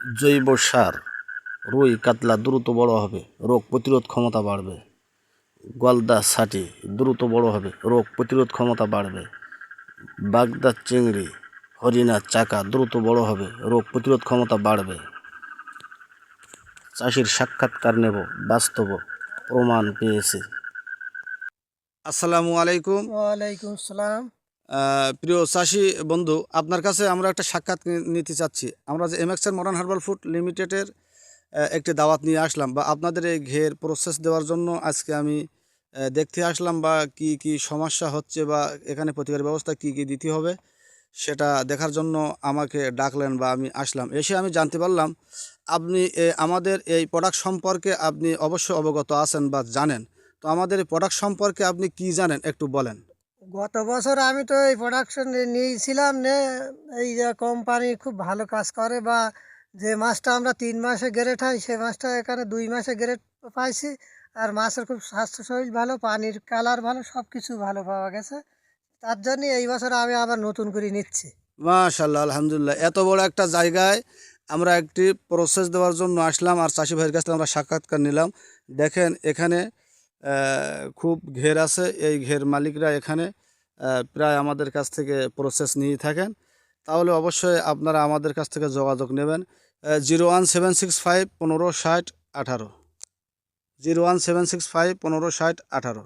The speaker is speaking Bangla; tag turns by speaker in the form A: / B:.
A: জৈব সার। রুই কাতলা দ্রুত বড় হবে রোগ প্রতিরোধ ক্ষমতা বাড়বে। গলদা ছাটি দ্রুত বড় হবে রোগ প্রতিরোধ ক্ষমতা বাড়বে। বাগদা চিংড়ি হরিণা চাকা দ্রুত বড় হবে রোগ প্রতিরোধ ক্ষমতা বাড়বে। চাষির সাক্ষাৎকার নেব বাস্তব প্রমাণ পেয়েছে। আসসালামু আলাইকুম।
B: ওয়ালাইকুম সালাম
A: আহ, প্রিয় চাষি বন্ধু, আপনার কাছে আমরা একটা সাক্ষাৎ নিতে চাচ্ছি। আমরা যে এমএক্সের মডার্ন হার্বাল ফুড লিমিটেডের একটি দাওয়াত নিয়ে আসলাম বা আপনাদের এই ঘের প্রসেস দেওয়ার জন্য আজকে আমি দেখতে আসলাম বা কি কি সমস্যা হচ্ছে বা এখানে প্রতিকার ব্যবস্থা কি কি দিতে হবে, সেটা দেখার জন্য আমাকে ডাকলেন বা আমি আসলাম। এসে আমি জানতে পারলাম, আপনি আমাদের এই প্রোডাক্ট সম্পর্কে আপনি অবশ্যই অবগত আছেন বা জানেন। তো আমাদের এই প্রোডাক্ট সম্পর্কে আপনি কি জানেন একটু বলেন।
B: গত বছর আমি তো এই প্রোডাকশন নিয়েছিলাম নে, এই যে কোম্পানি খুব ভালো কাজ করে বা যে মাছটা আমরা তিন মাসে গ্রেড হয় সেই মাছটা এখানে দুই মাসে গ্রেড পাইছি। আর মাছের খুব স্বাস্থ্য শরীর ভালো, পানির কালার ভালো সব কিছু ভালো পাওয়া গেছে। তার জন্য এই বছর আমি আবার নতুন করে নিচ্ছি।
A: মাশাল্লাহ আলহামদুলিল্লাহ। এত বড় একটা জায়গায় আমরা একটি প্রসেস দেওয়ার জন্য আসলাম আর চাষি ভাইয়ের কাছ থেকে আমরা সাক্ষাৎকার নিলাম। দেখেন এখানে খুব ঘের আছে। এই ঘের মালিকরা এখানে প্রায় আমাদের কাছ থেকে প্রসেস নিয়ে থাকেন। তাহলে অবশ্যই আপনারা আমাদের কাছ থেকে যোগাযোগ নেবেন zero one seven six five পনেরো ষাট আঠারো। Zero one seven six five পনেরো ষাট আঠারো।